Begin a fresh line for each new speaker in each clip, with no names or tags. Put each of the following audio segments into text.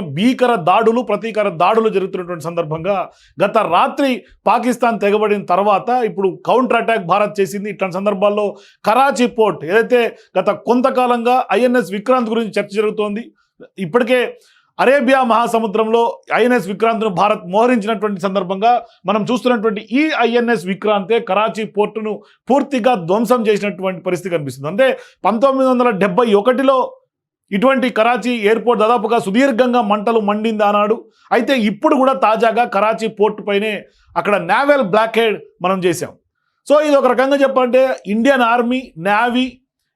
భీకర దాడులు ప్రతీకర దాడులు జరుగుతున్నటువంటి సందర్భంగా గత రాత్రి పాకిస్తాన్ తెగబడిన తర్వాత ఇప్పుడు కౌంటర్ అటాక్ భారత్ చేసింది. ఇట్లాంటి సందర్భాల్లో కరాచీ పోర్ట్ ఏదైతే గత కొంతకాలంగా ఐఎన్ఎస్ విక్రాంత్ గురించి చర్చ జరుగుతోంది ఇప్పటికే అరేబియా మహాసముద్రంలో ఐఎన్ఎస్ విక్రాంత్ను భారత్ మోహరించినటువంటి సందర్భంగా మనం చూస్తున్నటువంటి ఈ ఐఎన్ఎస్ విక్రాంతే కరాచీ పోర్టును పూర్తిగా ధ్వంసం చేసినటువంటి పరిస్థితి కనిపిస్తుంది. అంటే పంతొమ్మిది వందల ఒకటిలో ఇటువంటి కరాచీ ఎయిర్పోర్ట్ దాదాపుగా సుదీర్ఘంగా మంటలు మండింది అన్నాడు అయితే ఇప్పుడు కూడా తాజాగా కరాచీ పోర్టు పైనే అక్కడ నావెల్ బ్లాకేడ్ మనం చేసాం సో ఇది ఒక రకంగా చెప్పాలంటే Indian army navy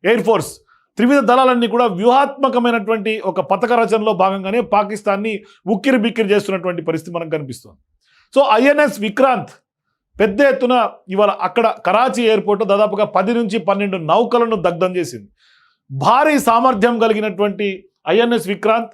air force త్రివిధ దళాలన్నీ కూడా వ్యూహాత్మకమైనటువంటి ఒక పథక రచనలో భాగంగానే పాకిస్తాన్ని ఉక్కిరి బిక్కిరి చేస్తున్నటువంటి పరిస్థితి మనకు కనిపిస్తుంది. సో ఐఎన్ఎస్ విక్రాంత్ పెద్ద ఎత్తున ఇవాళ అక్కడ కరాచీ ఎయిర్పోర్ట్ దాదాపుగా పది నుంచి పన్నెండు నౌకలను దగ్ధం చేసింది. భారీ సామర్థ్యం కలిగినటువంటి ఐఎన్ఎస్ విక్రాంత్.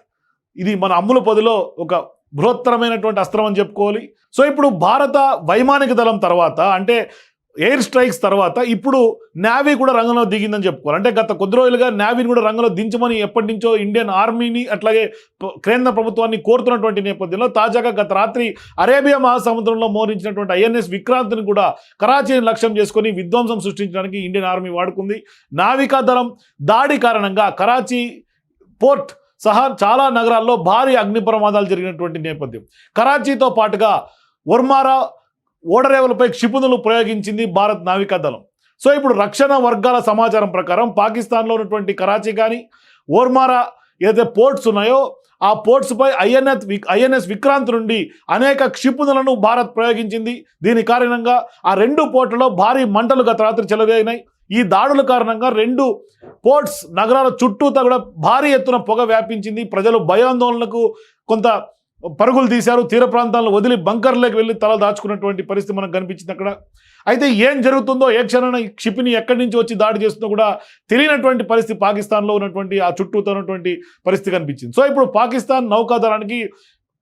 ఇది మన అమ్ముల పొదిలో ఒక బృహత్తరమైనటువంటి అస్త్రం అని చెప్పుకోవాలి. సో ఇప్పుడు భారత వైమానిక దళం తర్వాత అంటే ఎయిర్ స్ట్రైక్స్ తర్వాత ఇప్పుడు నావీ కూడా రంగంలో దిగిందని చెప్పుకోవాలి. అంటే గత కొద్ది రోజులుగా నావీని కూడా రంగంలో దించమని ఎప్పటి నుంచో ఇండియన్ ఆర్మీని అట్లాగే కేంద్ర ప్రభుత్వాన్ని కోరుతున్నటువంటి నేపథ్యంలో తాజాగా గత రాత్రి అరేబియా మహాసముద్రంలో మోహరించినటువంటి ఐఎన్ఎస్ విక్రాంత్ని కూడా కరాచీని లక్ష్యం చేసుకొని విధ్వంసం సృష్టించడానికి ఇండియన్ ఆర్మీ వాడుకుంది. నావికా దళం దాడి కారణంగా కరాచీ పోర్ట్ సహా చాలా నగరాల్లో భారీ అగ్ని ప్రమాదాలు జరిగినటువంటి నేపథ్యం. కరాచీతో పాటుగా వర్మారా ఓడరేవులపై క్షిపణులు ప్రయోగించింది భారత్ నావికాదళం సో ఇప్పుడు రక్షణ వర్గాల సమాచారం ప్రకారం పాకిస్తాన్లో ఉన్నటువంటి కరాచీ కానీ ఓర్మారా ఏదైతే పోర్ట్స్ ఉన్నాయో ఆ పోర్ట్స్పై ఐఎన్ఎస్ ఐఎన్ఎస్ విక్రాంత్ నుండి అనేక క్షిపణులను భారత్ ప్రయోగించింది. దీని కారణంగా ఆ రెండు పోర్టులో భారీ మంటలు గత రాత్రి చెలరేగినాయి. ఈ దాడుల కారణంగా రెండు పోర్ట్స్ నగరాల చుట్టూతా కూడా భారీ ఎత్తున పొగ వ్యాపించింది. ప్రజలు భయాందోళనకు కొంత పరుగులు తీశారు తీర ప్రాంతాలను వదిలి బంకర్లోకి వెళ్ళి తల దాచుకున్నటువంటి పరిస్థితి మనకు కనిపించింది అక్కడ. అయితే ఏం జరుగుతుందో ఏ క్షణాన ఈ క్షిపిని ఎక్కడి నుంచి వచ్చి దాడి చేస్తుందో కూడా తెలియనటువంటి పరిస్థితి పాకిస్తాన్లో ఉన్నటువంటి ఆ చుట్టూతో ఉన్నటువంటి పరిస్థితి కనిపించింది. సో ఇప్పుడు పాకిస్తాన్ నౌకాదళానికి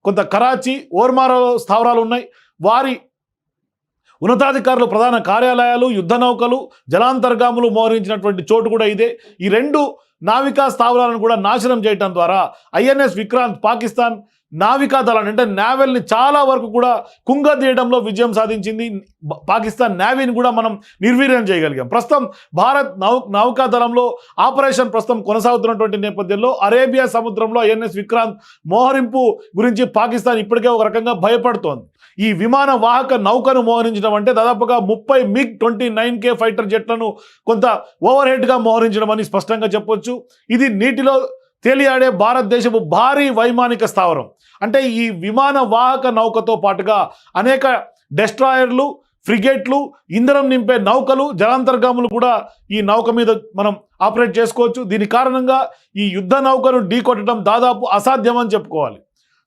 కొంత కరాచీ ఓర్మారో స్థావరాలు ఉన్నాయి. వారి ఉన్నతాధికారులు ప్రధాన కార్యాలయాలు యుద్ధ నౌకలు జలాంతర్గాములు మోహరించినటువంటి చోటు కూడా ఇదే. ఈ రెండు నావికా స్థావరాలను కూడా నాశనం చేయటం ద్వారా ఐఎన్ఎస్ విక్రాంత్ పాకిస్తాన్ నావికా దళాన్ని అంటే నావెల్ని చాలా వరకు కూడా కుంగదీయడంలో విజయం సాధించింది. పాకిస్తాన్ నేవీని కూడా మనం నిర్వీర్యం చేయగలిగాం. ప్రస్తుతం భారత్ నౌ నౌకా దళంలో ఆపరేషన్ ప్రస్తుతం కొనసాగుతున్నటువంటి నేపథ్యంలో అరేబియా సముద్రంలో ఐఎన్ఎస్ విక్రాంత్ మోహరింపు గురించి పాకిస్తాన్ ఇప్పటికే ఒక రకంగా భయపడుతోంది. ఈ విమాన వాహక నౌకను మోహరించడం అంటే దాదాపుగా ముప్పై MiG twenty nine K fighter జెట్లను కొంత ఓవర్ హెడ్గా మోహరించడం అని స్పష్టంగా చెప్పొచ్చు. ఇది నీటిలో తేలియాడే భారతదేశపు భారీ వైమానిక స్థావరం. అంటే ఈ విమాన వాహక నౌకతో పాటుగా అనేక డెస్ట్రాయర్లు ఫ్రిగేట్లు ఇంధనం నింపే నౌకలు జలాంతర్గాములు కూడా ఈ నౌక మీద మనం ఆపరేట్ చేసుకోవచ్చు. దీని కారణంగా ఈ యుద్ధ నౌకను ఢీకొట్టడం దాదాపు అసాధ్యం అని చెప్పుకోవాలి.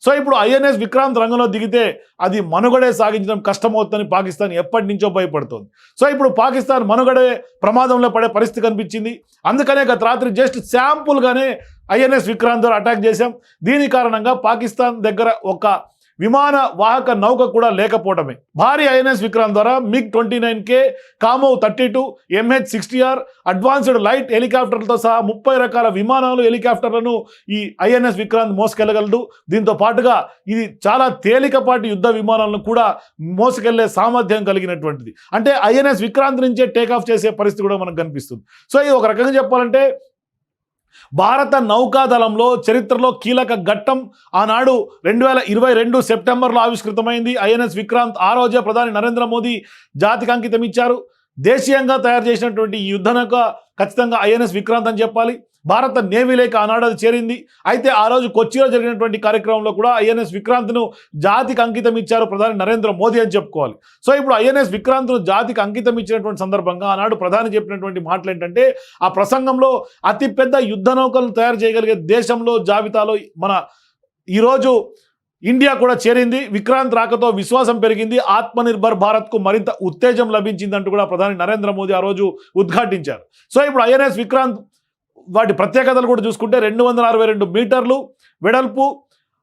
సో ఇప్పుడు ఐఎన్ఎస్ విక్రాంత్ రంగంలో దిగితే అది మనుగడే సాగించడం కష్టమవుతుందని పాకిస్తాన్ ఎప్పటి నుంచో భయపడుతుంది. సో ఇప్పుడు పాకిస్తాన్ మనుగడే ప్రమాదంలో పడే పరిస్థితి కనిపించింది. అందుకనే గత రాత్రి జస్ట్ శాంపుల్గానే ఐఎన్ఎస్ విక్రాంత్ ద్వారా అటాక్ చేశాం. దీని కారణంగా పాకిస్తాన్ దగ్గర ఒక విమాన వాహక నౌక కూడా లేకపోవడమే. భారీ ఐఎన్ఎస్ విక్రాంత్ ద్వారా MiG twenty nine K Kamov thirty two MH sixty R advanced light హెలికాప్టర్లతో సహా ముప్పై రకాల విమానాలు హెలికాప్టర్లను ఈ ఐఎన్ఎస్ విక్రాంత్ మోసుకెళ్ళగలడు. దీంతో పాటుగా ఇది చాలా తేలికపాటి యుద్ధ విమానాలను కూడా మోసుకెళ్ళే సామర్థ్యం కలిగినటువంటిది. అంటే ఐఎన్ఎస్ విక్రాంత్ నుంచే టేక్ ఆఫ్ చేసే పరిస్థితి కూడా మనకు కనిపిస్తుంది. సో ఇది ఒక రకంగా చెప్పాలంటే భారత నౌకాదళంలో చరిత్రలో కీలక ఘట్టం ఆనాడు రెండు వేల ఇరవై రెండు సెప్టెంబర్లో ఆవిష్కృతమైంది. ఐఎన్ఎస్ విక్రాంత్ ఆ రోజే ప్రధాని నరేంద్ర మోదీ జాతికి అంకితం ఇచ్చారు దేశీయంగా తయారు చేసినటువంటి యుద్ధనక ఖచ్చితంగా ఐఎన్ఎస్ విక్రాంత్ అని చెప్పాలి. భారత నేవీలోకి ఆనాడు అది చేరింది. అయితే ఆ రోజు కొచ్చిలో జరిగినటువంటి కార్యక్రమంలో కూడా ఐఎన్ఎస్ విక్రాంత్ను జాతికి అంకితం ఇచ్చారు ప్రధాని నరేంద్ర మోదీ అని చెప్పుకోవాలి. సో ఇప్పుడు ఐఎన్ఎస్ విక్రాంత్ను జాతికి అంకితం ఇచ్చినటువంటి సందర్భంగా ఆనాడు ప్రధాని చెప్పినటువంటి మాటలు ఏంటంటే ఆ ప్రసంగంలో అతిపెద్ద యుద్ధ నౌకలను తయారు చేయగలిగే దేశంలో జాబితాలో మన ఈరోజు ఇండియా కూడా చేరింది. విక్రాంత్ రాకతో విశ్వాసం పెరిగింది. ఆత్మనిర్భర్ భారత్కు మరింత ఉత్తేజం లభించిందంటూ కూడా ప్రధాని నరేంద్ర మోదీ ఆ రోజు ఉద్ఘాటించారు. సో ఇప్పుడు ఐఎన్ఎస్ విక్రాంత్ వాటి ప్రత్యేకతలు కూడా చూసుకుంటే రెండు వందల అరవై రెండు మీటర్లు వెడల్పు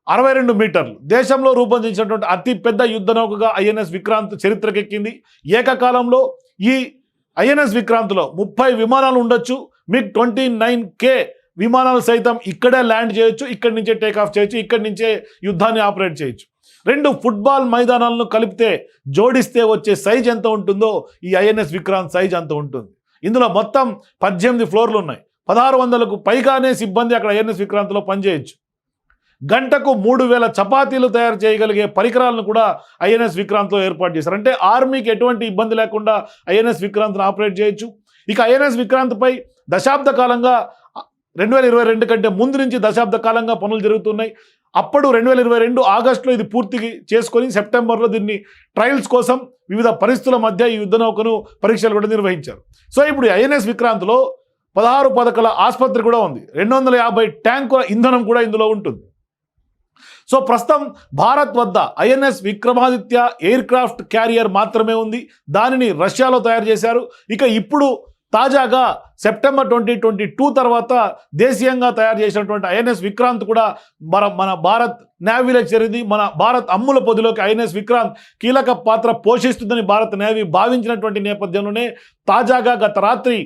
అరవై రెండు మీటర్లు. దేశంలో రూపొందించినటువంటి అతి పెద్ద యుద్ధ నౌకగా ఐఎన్ఎస్ విక్రాంత్ చరిత్రకెక్కింది. ఏకకాలంలో ఈ ఐఎన్ఎస్ విక్రాంత్లో ముప్పై విమానాలు ఉండొచ్చు. మిగ్ ట్వంటీ నైన్ కే విమానాలు సైతం ఇక్కడే ల్యాండ్ చేయొచ్చు ఇక్కడి నుంచే టేక్ ఆఫ్ చేయొచ్చు ఇక్కడి నుంచే యుద్ధాన్ని ఆపరేట్ చేయొచ్చు. రెండు ఫుట్బాల్ మైదానాలను కలిపితే జోడిస్తే వచ్చే సైజ్ ఎంత ఉంటుందో ఈ ఐఎన్ఎస్ విక్రాంత్ సైజ్ అంత ఉంటుంది. ఇందులో మొత్తం పద్దెనిమిది ఫ్లోర్లు ఉన్నాయి. పదహారు వందలకు పైగానే సిబ్బంది అక్కడ ఐఎన్ఎస్ విక్రాంత్లో పనిచేయచ్చు. గంటకు మూడు వేల చపాతీలు తయారు చేయగలిగే పరికరాలను కూడా ఐఎన్ఎస్ విక్రాంత్లో ఏర్పాటు చేశారు. అంటే ఆర్మీకి ఎటువంటి ఇబ్బంది లేకుండా ఐఎన్ఎస్ విక్రాంత్ను ఆపరేట్ చేయొచ్చు. ఇక ఐఎన్ఎస్ విక్రాంత్పై దశాబ్ద కాలంగా రెండు వేల ఇరవై రెండు కంటే ముందు నుంచి దశాబ్ద కాలంగా పనులు జరుగుతున్నాయి. అప్పుడు రెండు వేల ఇరవై రెండు ఆగస్టులో ఇది పూర్తి చేసుకొని సెప్టెంబర్లో దీన్ని ట్రయల్స్ కోసం వివిధ పరిస్థితుల మధ్య ఈ యుద్ధ నౌకను పరీక్షలు కూడా నిర్వహించారు. సో ఇప్పుడు ఐఎన్ఎస్ విక్రాంత్లో పదహారు పథకాల ఆసుపత్రి కూడా ఉంది. రెండు వందల యాభై ట్యాంకుల ఇంధనం కూడా ఇందులో ఉంటుంది. సో ప్రస్తుతం భారత్ వద్ద INS Vikramaditya aircraft carrier మాత్రమే ఉంది. దానిని రష్యాలో తయారు చేశారు. ఇక ఇప్పుడు తాజాగా సెప్టెంబర్ ట్వంటీ ట్వంటీ టూ తర్వాత దేశీయంగా తయారు చేసినటువంటి ఐఎన్ఎస్ విక్రాంత్ కూడా మన మన భారత్ నేవీలో చేరింది. మన భారత్ అమ్ముల పొదిలోకి ఐఎన్ఎస్ విక్రాంత్ కీలక పాత్ర పోషిస్తుందని భారత్ నేవీ భావించినటువంటి నేపథ్యంలోనే తాజాగా గత రాత్రి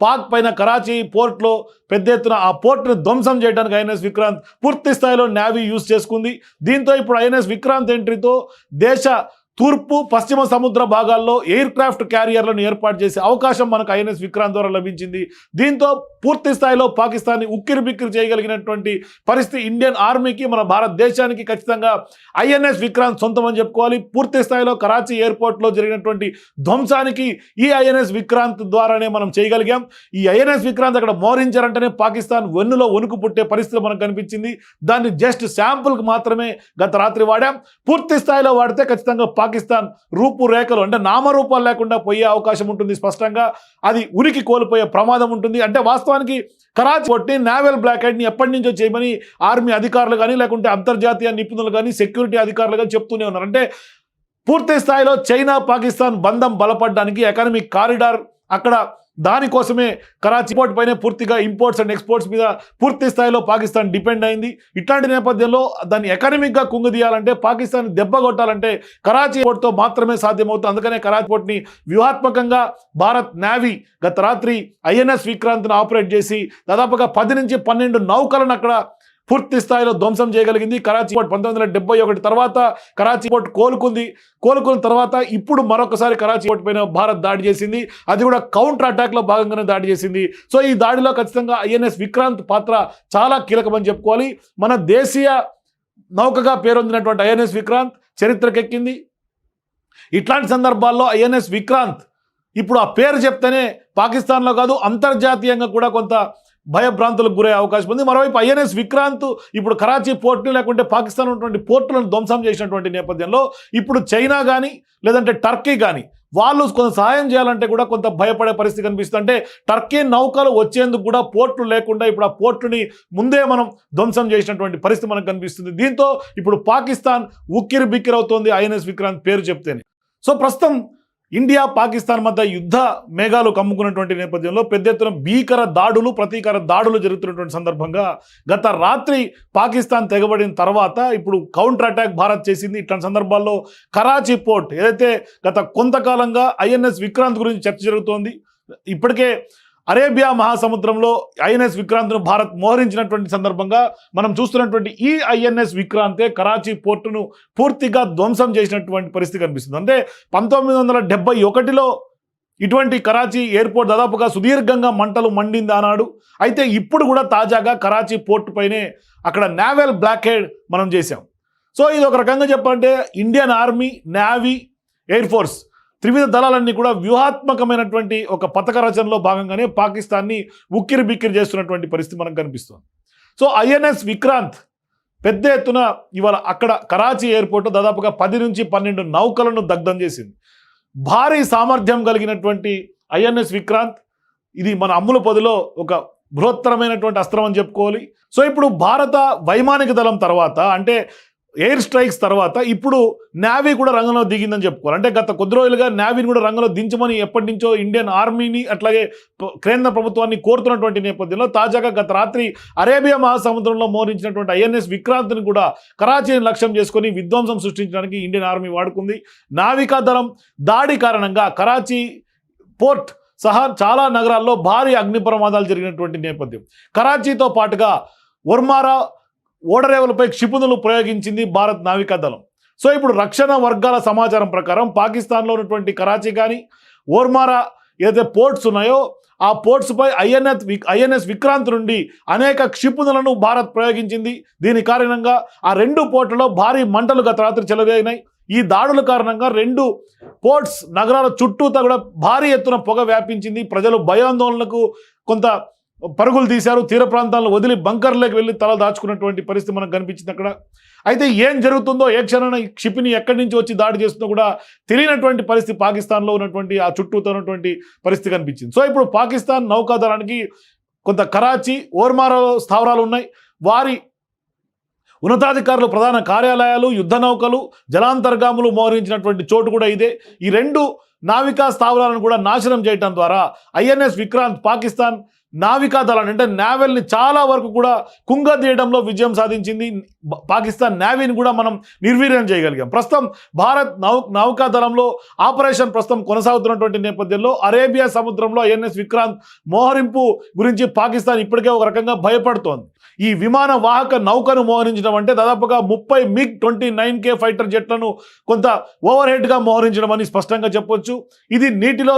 పాక్ పైన కరాచీ పోర్ట్లో పెద్ద ఎత్తున ఆ పోర్ట్ను ధ్వంసం చేయడానికి ఐఎన్ఎస్ విక్రాంత్ పూర్తి స్థాయిలో నేవీ యూజ్ చేసుకుంది. దీంతో ఇప్పుడు ఐఎన్ఎస్ విక్రాంత్ ఎంట్రీతో దేశ తూర్పు పశ్చిమ సముద్ర భాగాల్లో ఎయిర్ క్రాఫ్ట్ క్యారియర్లను ఏర్పాటు చేసే అవకాశం మనకు ఐఎన్ఎస్ విక్రాంత్ ద్వారా లభించింది. దీంతో పూర్తి స్థాయిలో పాకిస్తాన్ని ఉక్కిరి బిక్కిరి చేయగలిగినటువంటి పరిస్థితి ఇండియన్ ఆర్మీకి మన భారతదేశానికి ఖచ్చితంగా ఐఎన్ఎస్ విక్రాంత్ సొంతం అని చెప్పుకోవాలి. పూర్తి స్థాయిలో కరాచీ ఎయిర్పోర్ట్లో జరిగినటువంటి ధ్వంసానికి ఈ ఐఎన్ఎస్ విక్రాంత్ ద్వారానే మనం చేయగలిగాం. ఈ ఐఎన్ఎస్ విక్రాంత్ అక్కడ మోరించారంటేనే పాకిస్తాన్ వెన్నులో వణుకు పుట్టే పరిస్థితి మనకు కనిపించింది. దాన్ని జస్ట్ శాంపుల్కి మాత్రమే గత రాత్రి వాడాం. పూర్తి స్థాయిలో వాడితే ఖచ్చితంగా పాకిస్తాన్ రూపురేఖలు అంటే నామరూపాలు లేకుండా పోయే అవకాశం ఉంటుంది స్పష్టంగా. అది ఉనికి కోల్పోయే ప్రమాదం ఉంటుంది. అంటే వాస్తవానికి కరాచీ కొట్టి నావెల్ బ్లాకెట్ని ఎప్పటి నుంచో చేయమని ఆర్మీ అధికారులు కానీ లేకుంటే అంతర్జాతీయ నిపుణులు కానీ సెక్యూరిటీ అధికారులు కానీ చెప్తూనే ఉన్నారు. అంటే పూర్తి స్థాయిలో చైనా పాకిస్తాన్ బంధం బలపడడానికి ఎకనమిక్ కారిడార్ అక్కడ దానికోసమే కరాచీ పోర్ట్ పైనే పూర్తిగా ఇంపోర్ట్స్ అండ్ ఎక్స్పోర్ట్స్ మీద పూర్తి స్థాయిలో పాకిస్తాన్ డిపెండ్ అయింది. ఇట్లాంటి నేపథ్యంలో దాన్ని ఎకనమిక్గా కుంగుదీయాలంటే పాకిస్తాన్ దెబ్బ కొట్టాలంటే కరాచీ పోర్ట్తో మాత్రమే సాధ్యమవుతుంది. అందుకనే కరాచీ పోర్ట్ని వ్యూహాత్మకంగా భారత్ నావీ గత రాత్రి ఐఎన్ఎస్ విక్రాంత్ను ఆపరేట్ చేసి దాదాపుగా పది నుంచి పన్నెండు నౌకలను అక్కడ పూర్తి స్థాయిలో ధ్వంసం చేయగలిగింది. కరాచీ పోర్ట్ పంతొమ్మిది వందల డెబ్బై ఒకటి తర్వాత కరాచీ పోర్ట్ కోలుకుంది. కోలుకున్న తర్వాత ఇప్పుడు మరొకసారి కరాచీ పోర్ట్ పైన భారత్ దాడి చేసింది. అది కూడా కౌంటర్ అటాక్లో భాగంగానే దాడి చేసింది. సో ఈ దాడిలో ఖచ్చితంగా ఐఎన్ఎస్ విక్రాంత్ పాత్ర చాలా కీలకమని చెప్పుకోవాలి. మన దేశీయ నౌకగా పేరొందినటువంటి ఐఎన్ఎస్ విక్రాంత్ చరిత్రకెక్కింది. ఇట్లాంటి సందర్భాల్లో ఐఎన్ఎస్ విక్రాంత్ ఇప్పుడు ఆ పేరు చెప్తేనే పాకిస్తాన్లో కాదు అంతర్జాతీయంగా కూడా కొంత భయభ్రాంతులకు గురయ్యే అవకాశం ఉంది. మరోవైపు ఐఎన్ఎస్ విక్రాంత్ ఇప్పుడు కరాచీ పోర్టుని లేకుంటే పాకిస్తాన్ ఉన్నటువంటి పోర్టులను ధ్వంసం చేసినటువంటి నేపథ్యంలో ఇప్పుడు చైనా కానీ లేదంటే టర్కీ కానీ వాళ్ళు కొంత సహాయం చేయాలంటే కూడా కొంత భయపడే పరిస్థితి కనిపిస్తుంది. అంటే టర్కీ నౌకలు వచ్చేందుకు కూడా పోర్టులు లేకుండా ఇప్పుడు ఆ పోర్టుని ముందే మనం ధ్వంసం చేసినటువంటి పరిస్థితి మనకు కనిపిస్తుంది. దీంతో ఇప్పుడు పాకిస్తాన్ ఉక్కిరి బిక్కిరవుతోంది ఐఎన్ఎస్ విక్రాంత్ పేరు చెప్తేనే. సో ప్రస్తుతం ఇండియా పాకిస్తాన్ మధ్య యుద్ధ మేఘాలు కమ్ముకున్నటువంటి నేపథ్యంలో పెద్ద ఎత్తున భీకర దాడులు ప్రతీకర దాడులు జరుగుతున్నటువంటి సందర్భంగా గత రాత్రి పాకిస్తాన్ తెగబడిన తర్వాత ఇప్పుడు కౌంటర్ అటాక్ భారత్ చేసింది. ఇట్లాంటి సందర్భాల్లో కరాచీ పోర్ట్ ఏదైతే గత కొంతకాలంగా ఐఎన్ఎస్ విక్రాంత్ గురించి చర్చ జరుగుతోంది ఇప్పటికే అరేబియా మహాసముద్రంలో ఐఎన్ఎస్ విక్రాంత్ను భారత్ మోహరించినటువంటి సందర్భంగా మనం చూస్తున్నటువంటి ఈ ఐఎన్ఎస్ విక్రాంతే కరాచీ పోర్టును పూర్తిగా ధ్వంసం చేసినటువంటి పరిస్థితి కనిపిస్తుంది. అంటే పంతొమ్మిది వందల ఒకటిలో ఇటువంటి కరాచీ ఎయిర్పోర్ట్ దాదాపుగా సుదీర్ఘంగా మంటలు మండింది ఆనాడు. అయితే ఇప్పుడు కూడా తాజాగా కరాచీ పోర్టు పైనే అక్కడ నావెల్ బ్లాక్హెడ్ మనం చేసాం సో ఇది ఒక రకంగా చెప్పాలంటే Indian army navy air force త్రివిధ దళాలన్నీ కూడా వ్యూహాత్మకమైనటువంటి ఒక పథక రచనలో భాగంగానే పాకిస్తాన్ని ఉక్కిరి బిక్కిరి చేస్తున్నటువంటి పరిస్థితి మనకు కనిపిస్తుంది. సో ఐఎన్ఎస్ విక్రాంత్ పెద్ద ఎత్తున ఇవాళ అక్కడ కరాచీ ఎయిర్పోర్ట్ దాదాపుగా పది నుంచి పన్నెండు నౌకలను దగ్ధం చేసింది. భారీ సామర్థ్యం కలిగినటువంటి ఐఎన్ఎస్ విక్రాంత్ ఇది మన అమ్ముల పొదిలో ఒక బృహత్తరమైనటువంటి అస్త్రం అని చెప్పుకోవాలి. సో ఇప్పుడు భారత వైమానిక దళం తర్వాత అంటే ఎయిర్ స్ట్రైక్స్ తర్వాత ఇప్పుడు నావీ కూడా రంగంలో దిగిందని చెప్పుకోవాలి. అంటే గత కొద్ది రోజులుగా నావీని కూడా రంగంలో దించమని ఎప్పటి నుంచో ఇండియన్ ఆర్మీని అట్లాగే కేంద్ర ప్రభుత్వాన్ని కోరుతున్నటువంటి నేపథ్యంలో తాజాగా గత రాత్రి అరేబియా మహాసముద్రంలో మోహరించినటువంటి ఐఎన్ఎస్ విక్రాంత్ని కూడా కరాచీని లక్ష్యం చేసుకొని విధ్వంసం సృష్టించడానికి ఇండియన్ ఆర్మీ వాడుకుంది. నావికా దళం దాడి కారణంగా కరాచీ పోర్ట్ సహా చాలా నగరాల్లో భారీ అగ్ని ప్రమాదాలు జరిగినటువంటి నేపథ్యం. కరాచీతో పాటుగా ఒర్మారా ఓడరేవులపై క్షిపణులు ప్రయోగించింది భారత్ నావికాదళం సో ఇప్పుడు రక్షణ వర్గాల సమాచారం ప్రకారం పాకిస్తాన్లో ఉన్నటువంటి కరాచీ కానీ ఓర్మారా ఏదైతే పోర్ట్స్ ఉన్నాయో ఆ పోర్ట్స్పై ఐఎన్ఎస్ ఐఎన్ఎస్ విక్రాంత్ నుండి అనేక క్షిపణులను భారత్ ప్రయోగించింది. దీని కారణంగా ఆ రెండు పోర్టులో భారీ మంటలు గత రాత్రి చెలరేగినాయి. ఈ దాడుల కారణంగా రెండు పోర్ట్స్ నగరాల చుట్టూతా కూడా భారీ ఎత్తున పొగ వ్యాపించింది. ప్రజలు భయాందోళనకు కొంత పరుగులు తీశారు తీర ప్రాంతాలను వదిలి బంకర్లోకి వెళ్ళి తల దాచుకున్నటువంటి పరిస్థితి మనకు కనిపించింది అక్కడ. అయితే ఏం జరుగుతుందో ఏ క్షణాన క్షిపిని ఎక్కడి నుంచి వచ్చి దాడి చేస్తుందో కూడా తెలియనటువంటి పరిస్థితి పాకిస్తాన్లో ఉన్నటువంటి ఆ చుట్టూతో ఉన్నటువంటి పరిస్థితి కనిపించింది. సో ఇప్పుడు పాకిస్తాన్ నౌకాదళానికి కొంత కరాచీ ఓర్మారో స్థావరాలు ఉన్నాయి. వారి ఉన్నతాధికారులు ప్రధాన కార్యాలయాలు యుద్ధ నౌకలు జలాంతర్గాములు మోహరించినటువంటి చోటు కూడా ఇదే. ఈ రెండు నావికా స్థావరాలను కూడా నాశనం చేయటం ద్వారా ఐఎన్ఎస్ విక్రాంత్ పాకిస్తాన్ నావికాదళాన్ని అంటే నావెల్ని చాలా వరకు కూడా కుంగదీయడంలో విజయం సాధించింది. పాకిస్తాన్ నావీని కూడా మనం నిర్వీర్యం చేయగలిగాం. ప్రస్తుతం భారత్ నౌ నౌకాదళంలో ఆపరేషన్ ప్రస్తుతం కొనసాగుతున్నటువంటి నేపథ్యంలో అరేబియా సముద్రంలో ఐఎన్ఎస్ విక్రాంత్ మోహరింపు గురించి పాకిస్తాన్ ఇప్పటికే ఒక రకంగా భయపడుతోంది. ఈ విమాన వాహక నౌకను మోహరించడం అంటే దాదాపుగా ముప్పై MiG twenty nine K fighter జెట్లను కొంత ఓవర్ హెడ్గా మోహరించడం అని స్పష్టంగా చెప్పొచ్చు. ఇది నీటిలో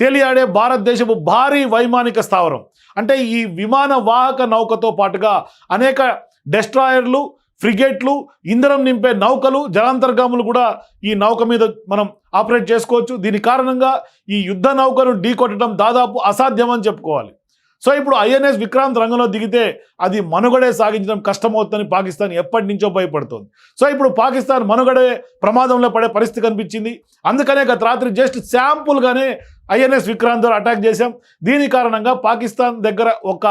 తేలియాడే భారతదేశపు భారీ వైమానిక స్థావరం. అంటే ఈ విమాన వాహక నౌకతో పాటుగా అనేక డెస్ట్రాయర్లు ఫ్రిగేట్లు ఇంధనం నింపే నౌకలు జలాంతర్గాములు కూడా ఈ నౌక మీద మనం ఆపరేట్ చేసుకోవచ్చు. దీని కారణంగా ఈ యుద్ధ నౌకను ఢీకొట్టడం దాదాపు అసాధ్యం అని చెప్పుకోవాలి. సో ఇప్పుడు ఐఎన్ఎస్ విక్రాంత్ రంగంలో దిగితే అది మనుగడే సాగించడం కష్టమవుతుందని పాకిస్తాన్ ఎప్పటి నుంచో భయపడుతుంది. సో ఇప్పుడు పాకిస్తాన్ మనుగడే ప్రమాదంలో పడే పరిస్థితి కనిపించింది. అందుకనే గత రాత్రి జస్ట్ శాంపుల్గానే ఐఎన్ఎస్ విక్రాంత్ ద్వారా అటాక్ చేశాం. దీని కారణంగా పాకిస్తాన్ దగ్గర ఒక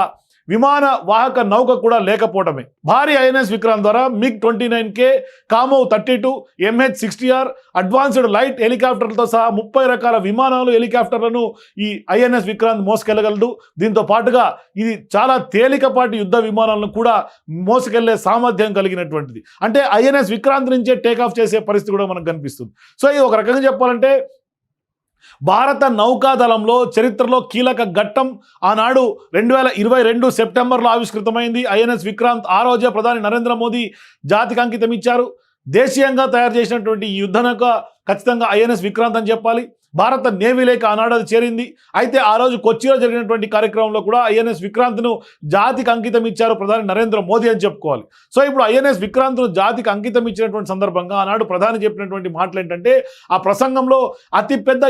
విమాన వాహక నౌక కూడా లేకపోవడమే. భారీ ఐఎన్ఎస్ విక్రాంత్ ద్వారా MiG twenty nine K Kamov thirty two MH sixty R advanced light హెలికాప్టర్లతో సహా ముప్పై రకాల విమానాలు హెలికాప్టర్లను ఈ ఐఎన్ఎస్ విక్రాంత్ మోసుకెళ్ళగలదు దీంతో పాటుగా ఇది చాలా తేలికపాటి యుద్ధ విమానాలను కూడా మోసుకెళ్ళే సామర్థ్యం కలిగినటువంటిది. అంటే ఐఎన్ఎస్ విక్రాంత్ నుంచే టేక్ ఆఫ్ చేసే పరిస్థితి కూడా మనకు కనిపిస్తుంది. సో ఇది ఒక రకంగా చెప్పాలంటే భారత నౌకాదళంలో చరిత్రలో కీలక ఘట్టం ఆనాడు రెండు వేల ఇరవై రెండు సెప్టెంబర్లో ఆవిష్కృతమైంది. ఐఎన్ఎస్ విక్రాంత్ ఆ రోజే ప్రధాని నరేంద్ర మోదీ జాతికి అంకితం ఇచ్చారు. దేశీయంగా తయారు చేసినటువంటి ఈ యుద్ధనౌక ఖచ్చితంగా ఐఎన్ఎస్ విక్రాంత్ అని చెప్పాలి. భారత నేవీలోకి ఆనాడు అది చేరింది. అయితే ఆ రోజు కొచ్చిలో జరిగినటువంటి కార్యక్రమంలో కూడా ఐఎన్ఎస్ విక్రాంత్ను జాతికి అంకితం ఇచ్చారు ప్రధాని నరేంద్ర మోదీ అని చెప్పుకోవాలి. సో ఇప్పుడు ఐఎన్ఎస్ విక్రాంత్ను జాతికి అంకితం ఇచ్చినటువంటి సందర్భంగా ఆనాడు ప్రధాని చెప్పినటువంటి మాటలు ఏంటంటే ఆ ప్రసంగంలో అతిపెద్ద